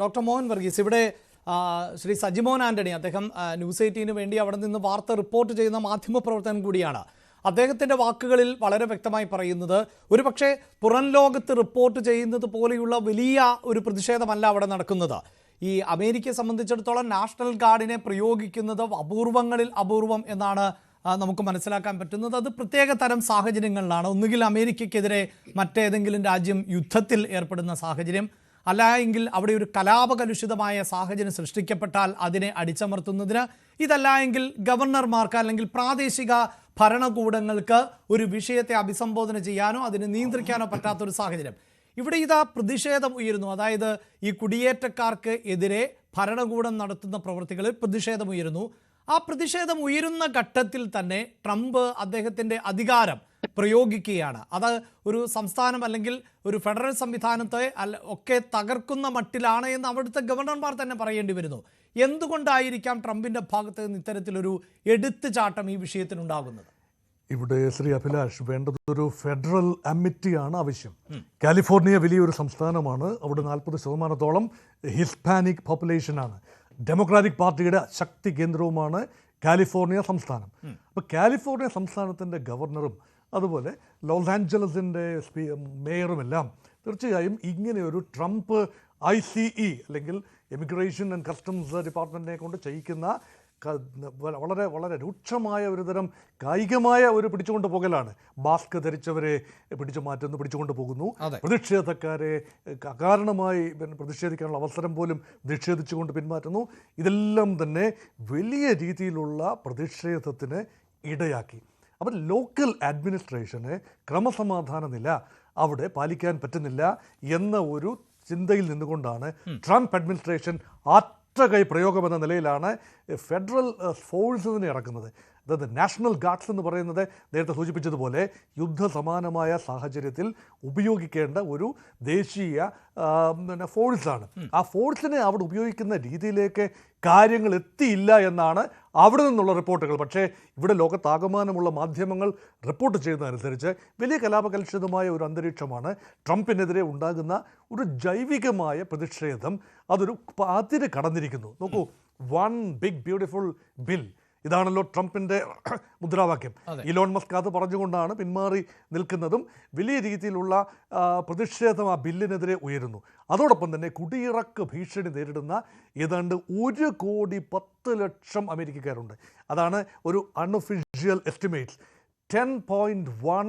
Doctor Mohan Varghese ഇവിടെ ശ്രീ ശ്രീ സജിമോൻ ആന്റണി അദ്ദേഹം news eighteen വേണ്ടി അവിടെ നിന്ന് വാർത്ത റിപ്പോർട്ട് ചെയ്യുന്ന മാധ്യമപ്രവർത്തകൻ കൂടിയാണ്. അദ്ദേഹത്തിന്റെ വാക്കുകളിൽ വളരെ വ്യക്തമായി പറയുന്നത് ഒരു പക്ഷേ പുറം ലോകത്ത് റിപ്പോർട്ട് ചെയ്യുന്നത് പോലെയുള്ള വലിയ ഒരു പ്രതിഷേധമല്ല അവിടെ നടക്കുന്നത്. ഈ അമേരിക്കയെ സംബന്ധിച്ചിടത്തോളം നാഷണൽ ഗാർഡിനെ പ്രയോഗിക്കുന്നത് അപൂർവങ്ങളിൽ അപൂർവം എന്നാണ് നമുക്ക് മനസ്സിലാക്കാൻ പറ്റുന്നത്. അത് പ്രത്യേക തരം സാഹചര്യങ്ങളിലാണ്. ഒന്നുകിൽ അമേരിക്കയ്ക്കെതിരെ മറ്റേതെങ്കിലും രാജ്യം യുദ്ധത്തിൽ ഏർപ്പെടുന്ന സാഹചര്യം അല്ല എങ്കിൽ അവിടെ ഒരു കലാപകലുഷിതമായ സാഹചര്യം സൃഷ്ടിക്കപ്പെട്ടാൽ അതിനെ അടിച്ചമർത്തുന്നതിന് ഇതല്ല എങ്കിൽ ഗവർണർമാർക്ക് അല്ലെങ്കിൽ പ്രാദേശിക ഭരണകൂടങ്ങൾക്ക് ഒരു വിഷയത്തെ അഭിസംബോധന ചെയ്യാനോ അതിനെ നിയന്ത്രിക്കാനോ പറ്റാത്തൊരു സാഹചര്യം. ഇവിടെ ഇതാ പ്രതിഷേധം ഉയരുന്നു. അതായത് ഈ കുടിയേറ്റക്കാർക്ക് എതിരെ ഭരണകൂടം നടത്തുന്ന പ്രവൃത്തികളിൽ പ്രതിഷേധം ഉയരുന്നു. ആ പ്രതിഷേധം ഉയരുന്ന ഘട്ടത്തിൽ തന്നെ ട്രംപ് അദ്ദേഹത്തിന്റെ അധികാരം പ്രയോഗിക്കുകയാണ്. അത് ഒരു സംസ്ഥാനം അല്ലെങ്കിൽ ഒരു ഫെഡറൽ സംവിധാനത്തെ അല്ല ഒക്കെ തകർക്കുന്ന മട്ടിലാണ് എന്ന് അവിടുത്തെ ഗവർണർമാർ തന്നെ പറയേണ്ടി വരുന്നു. എന്തുകൊണ്ടായിരിക്കാം ട്രംപിന്റെ ഭാഗത്ത് നിന്ന് ഇത്തരത്തിലൊരു എടുത്തുചാട്ടം ഈ വിഷയത്തിനുണ്ടാകുന്നത്? ഇവിടെ ശ്രീ അഭിലാഷ് വേണ്ടത് ഒരു ഫെഡറൽ അമിറ്റിയാണ് ആവശ്യം. കാലിഫോർണിയ വലിയൊരു സംസ്ഥാനമാണ്. അവിടെ നാൽപ്പത് ശതമാനത്തോളം ഹിസ്പാനിക് പോപ്പുലേഷനാണ് ഡെമോക്രാറ്റിക് പാർട്ടിയുടെ ശക്തി കേന്ദ്രവുമാണ് കാലിഫോർണിയ സംസ്ഥാനം. അപ്പോൾ കാലിഫോർണിയ സംസ്ഥാനത്തിന്റെ ഗവർണറും അതുപോലെ ലോസ് ആഞ്ചലസിന്റെ സ്പീ മേയറുമെല്ലാം തീർച്ചയായും ഇങ്ങനെയൊരു ട്രംപ് ഐ സി ഇ അല്ലെങ്കിൽ എമിഗ്രേഷൻ ആൻഡ് കസ്റ്റംസ് ഡിപ്പാർട്ട്മെന്റിനെ കൊണ്ട് ചെയ്യിക്കുന്ന വളരെ വളരെ രൂക്ഷമായ ഒരു തരം കായികമായ ഒരു പിടിച്ചുകൊണ്ട് പോകലാണ്. മാസ്ക് ധരിച്ചവരെ പിടിച്ചു മാറ്റുന്നു പിടിച്ചുകൊണ്ട് പോകുന്നു. പ്രതിഷേധക്കാരെ അകാരണമായി പ്രതിഷേധിക്കാനുള്ള അവസരം പോലും നിഷേധിച്ചുകൊണ്ട് പിന്മാറ്റുന്നു. ഇതെല്ലാം തന്നെ വലിയ രീതിയിലുള്ള പ്രതിഷേധത്തിന് ഇടയാക്കി. അപ്പം ലോക്കൽ അഡ്മിനിസ്ട്രേഷന് ക്രമസമാധാന നില അവിടെ പാലിക്കാൻ പറ്റുന്നില്ല എന്ന ഒരു ചിന്തയിൽ നിന്നുകൊണ്ടാണ് ട്രംപ് അഡ്മിനിസ്ട്രേഷൻ ആറ്റകൈ പ്രയോഗം എന്ന നിലയിലാണ് ഫെഡറൽ ഫോഴ്സിനെ ഇറക്കുന്നത്. അതായത് നാഷണൽ ഗാർഡ്സ് എന്ന് പറയുന്നത് നേരത്തെ സൂചിപ്പിച്ചതുപോലെ യുദ്ധസമാനമായ സാഹചര്യത്തിൽ ഉപയോഗിക്കേണ്ട ഒരു ദേശീയ പിന്നെ ഫോഴ്സാണ്. ആ ഫോഴ്സിനെ അവിടെ ഉപയോഗിക്കുന്ന രീതിയിലേക്ക് കാര്യങ്ങൾ എത്തിയില്ല എന്നാണ് അവിടെ നിന്നുള്ള റിപ്പോർട്ടുകൾ. പക്ഷേ ഇവിടെ ലോകത്താകമാനമുള്ള മാധ്യമങ്ങൾ റിപ്പോർട്ട് ചെയ്യുന്നതനുസരിച്ച് വലിയ കലാപകലുഷിതമായ ഒരു അന്തരീക്ഷമാണ് ട്രംപിനെതിരെ ഉണ്ടാകുന്ന ഒരു ജൈവികമായ പ്രതിഷേധം. അതൊരു അതിര് കടന്നിരിക്കുന്നു. നോക്കൂ വൺ ബിഗ് ബ്യൂട്ടിഫുൾ ബിൽ ഇതാണല്ലോ ട്രംപിന്റെ മുദ്രാവാക്യം. ഇലോൺ മസ്ക് അത് പറഞ്ഞുകൊണ്ടാണ് പിന്മാറി നിൽക്കുന്നതും വലിയ രീതിയിലുള്ള പ്രതിഷേധം ആ ബില്ലിനെതിരെ ഉയരുന്നു. അതോടൊപ്പം തന്നെ കുടിയിറക്ക് ഭീഷണി നേരിടുന്ന ഏതാണ്ട് ഒരു കോടി പത്ത് ലക്ഷം അമേരിക്കക്കാരുണ്ട്. അതാണ് ഒരു unofficial estimate ten point one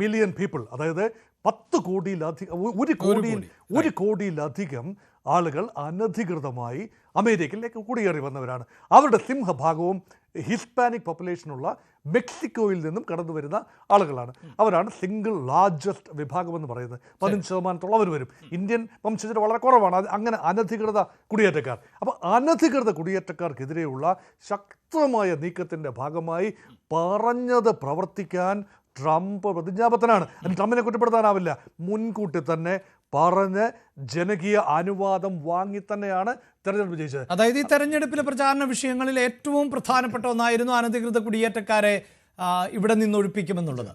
million people അതായത് പത്ത് കോടിയിലധികം ഒരു കോടിയിൽ ഒരു കോടിയിലധികം ആളുകൾ അനധികൃതമായി അമേരിക്കയിലേക്ക് കുടിയേറി വന്നവരാണ്. അവരുടെ സിംഹഭാഗവും ഹിസ്പാനിക് പോപ്പുലേഷനുള്ള മെക്സിക്കോയിൽ നിന്നും കടന്നു വരുന്ന ആളുകളാണ്. അവരാണ് സിംഗിൾ ലാർജസ്റ്റ് വിഭാഗം എന്ന് പറയുന്നത്. പതിനഞ്ച് ശതമാനത്തോളം അവർ വരും. ഇന്ത്യൻ വംശജർ വളരെ കുറവാണ്. അത് അങ്ങനെ അനധികൃത കുടിയേറ്റക്കാർ. അപ്പോൾ അനധികൃത കുടിയേറ്റക്കാർക്കെതിരെയുള്ള ശക്തമായ നീക്കത്തിന്റെ ഭാഗമായി പറഞ്ഞത് പ്രവർത്തിക്കാൻ ട്രംപ് പ്രതിജ്ഞാബദ്ധനാണ്. അതിന് ട്രംപിനെ കുറ്റപ്പെടുത്താനാവില്ല. മുൻകൂട്ടി തന്നെ പറഞ്ഞ് ജനകീയ അനുവാദം വാങ്ങി തന്നെയാണ് തെരഞ്ഞെടുപ്പ് ജയിച്ചത് അതായത് ഈ തെരഞ്ഞെടുപ്പിലെ പ്രചാരണ വിഷയങ്ങളിൽ ഏറ്റവും പ്രധാനപ്പെട്ട ഒന്നായിരുന്നു അനധികൃത കുടിയേറ്റക്കാരെ ഇവിടെ നിന്ന് ഒഴിപ്പിക്കുമെന്നുള്ളത്.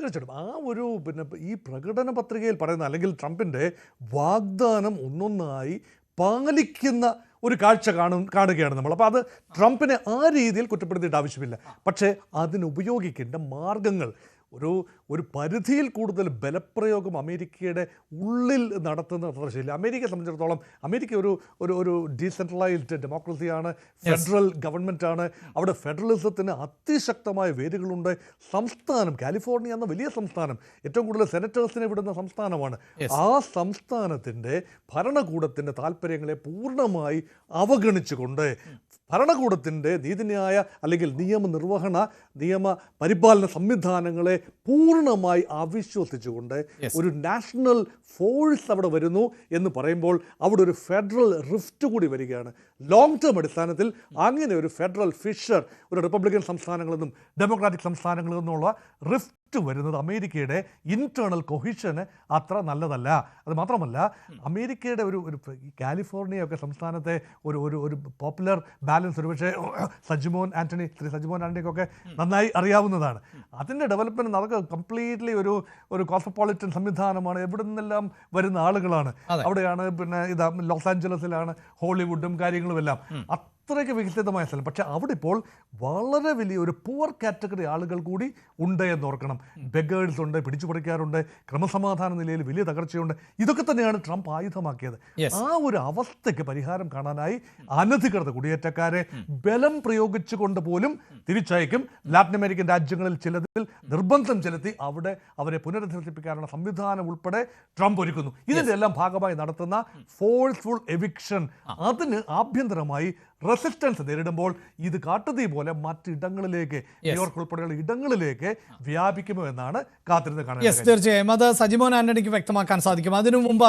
തീർച്ചയായിട്ടും. ആ ഒരു പിന്നെ ഈ പ്രകടന പത്രികയിൽ പറയുന്ന അല്ലെങ്കിൽ ട്രംപിന്റെ വാഗ്ദാനം ഒന്നൊന്നായി പാലിക്കുന്ന ഒരു കാഴ്ച കാണും കാണുകയാണ് നമ്മൾ. അപ്പോൾ അത് ട്രംപിനെ ആ രീതിയിൽ കുറ്റപ്പെടുത്തിയിട്ട് ആവശ്യമില്ല. പക്ഷേ അതിനുപയോഗിക്കേണ്ട മാർഗങ്ങൾ ഒരു ഒരു പരിധിയിൽ കൂടുതൽ ബലപ്രയോഗം അമേരിക്കയുടെ ഉള്ളിൽ നടത്തുന്ന ശരിയില്ല അമേരിക്കയെ സംബന്ധിച്ചിടത്തോളം അമേരിക്ക ഒരു ഒരു ഒരു ഡീസെൻട്രലൈസ്ഡ് ഡെമോക്രസിയാണ് ഫെഡറൽ ഗവൺമെന്റ് ആണ് അവിടെ ഫെഡറലിസത്തിന് അതിശക്തമായ വേരുകളുണ്ട്. സംസ്ഥാനം കാലിഫോർണിയ എന്ന വലിയ സംസ്ഥാനം ഏറ്റവും കൂടുതൽ സെനറ്റേഴ്സിനെ വിടുന്ന സംസ്ഥാനമാണ്. ആ സംസ്ഥാനത്തിന്റെ ഭരണകൂടത്തിന്റെ താല്പര്യങ്ങളെ പൂർണമായി അവഗണിച്ചുകൊണ്ട് ഭരണകൂടത്തിന്റെ നീതിന്യായ അല്ലെങ്കിൽ നിയമനിർവഹണ നിയമ പരിപാലന സംവിധാനങ്ങളെ പൂർണമായി അവിശ്വസിച്ചുകൊണ്ട് ഒരു നാഷണൽ ഫോഴ്സ് അവിടെ വരുന്നു എന്ന് പറയുമ്പോൾ അവിടെ ഒരു ഫെഡറൽ റിഫ്റ്റ് കൂടി വരികയാണ്. ലോങ് ടേം അടിസ്ഥാനത്തിൽ അങ്ങനെ ഒരു ഫെഡറൽ ഫിഷർ ഒരു റിപ്പബ്ലിക്കൻ സംസ്ഥാനങ്ങളിൽ നിന്നും ഡെമോക്രാറ്റിക് സംസ്ഥാനങ്ങളിൽ നിന്നുള്ള റിഫ്റ്റ് വരുന്നത് അമേരിക്കയുടെ ഇന്റേണൽ കൊഹിഷന് അത്ര നല്ലതല്ല. അത് മാത്രമല്ല അമേരിക്കയുടെ ഒരു ഒരു കാലിഫോർണിയ ഒക്കെ സംസ്ഥാനത്തെ ഒരു ഒരു ഒരു പോപ്പുലർ ബാലൻസ് ഒരുപക്ഷെ സജ്മോൻ ആന്റണി ശ്രീ സജിമോൻ ആന്റണിക്കൊക്കെ നന്നായി അറിയാവുന്നതാണ്. അതിന്റെ ഡെവലപ്മെന്റ് നടക്കുക കംപ്ലീറ്റ്ലി ഒരു ഒരു കോസ്മോപോളിറ്റൻ സംവിധാനമാണ്. എവിടെ നിന്നെല്ലാം വരുന്ന ആളുകളാണ്. അവിടെയാണ് പിന്നെ ഇതാ ലോസ് ആഞ്ചലസിലാണ് ഹോളിവുഡും കാര്യങ്ങളും എല്ലാം അത്രയ്ക്ക് വികസിതമായ സ്ഥലം. പക്ഷെ അവിടെ ഇപ്പോൾ വളരെ വലിയ ഒരു പുവർ കാറ്റഗറി ആളുകൾ കൂടി ഉണ്ട് എന്ന് ഓർക്കണം. ബെഗേഴ്സ് ഉണ്ട് പിടിച്ചുപറിക്കാറുണ്ട് ക്രമസമാധാന നിലയിൽ വലിയ തകർച്ചയുണ്ട്. ഇതൊക്കെ തന്നെയാണ് ട്രംപ് ആയുധമാക്കിയത്. ആ ഒരു അവസ്ഥയ്ക്ക് പരിഹാരം കാണാനായി അനധികൃത കുടിയേറ്റക്കാരെ ബലം പ്രയോഗിച്ചുകൊണ്ട് പോലും തിരിച്ചയക്കും. ലാറ്റിൻ അമേരിക്കൻ രാജ്യങ്ങളിൽ ചിലതിൽ നിർബന്ധം ചെലുത്തി അവിടെ അവരെ പുനരധിവസിപ്പിക്കാനുള്ള സംവിധാനം ഉൾപ്പെടെ ട്രംപ് ഒരുക്കുന്നു. ഇതിന്റെ എല്ലാം ഭാഗമായി നടത്തുന്ന ഫോഴ്സ്ഫുൾ എവിക്ഷൻ അതിന് ആഭ്യന്തരമായി റെസിസ്റ്റൻസ് നേരിടുമ്പോൾ ഇത് കാട്ടുതീ പോലെ മറ്റിടങ്ങളിലേക്ക് ന്യൂയോർക്ക് ഉൾപ്പെടെയുള്ള ഇടങ്ങളിലേക്ക് വ്യാപിക്കുമോ എന്നാണ് കാത്തിരുന്ന് കാണുന്നത് തീർച്ചയായും. അത് സജിമോൻ ആന്റണിക്ക് വ്യക്തമാക്കാൻ സാധിക്കും. അതിനു മുമ്പ്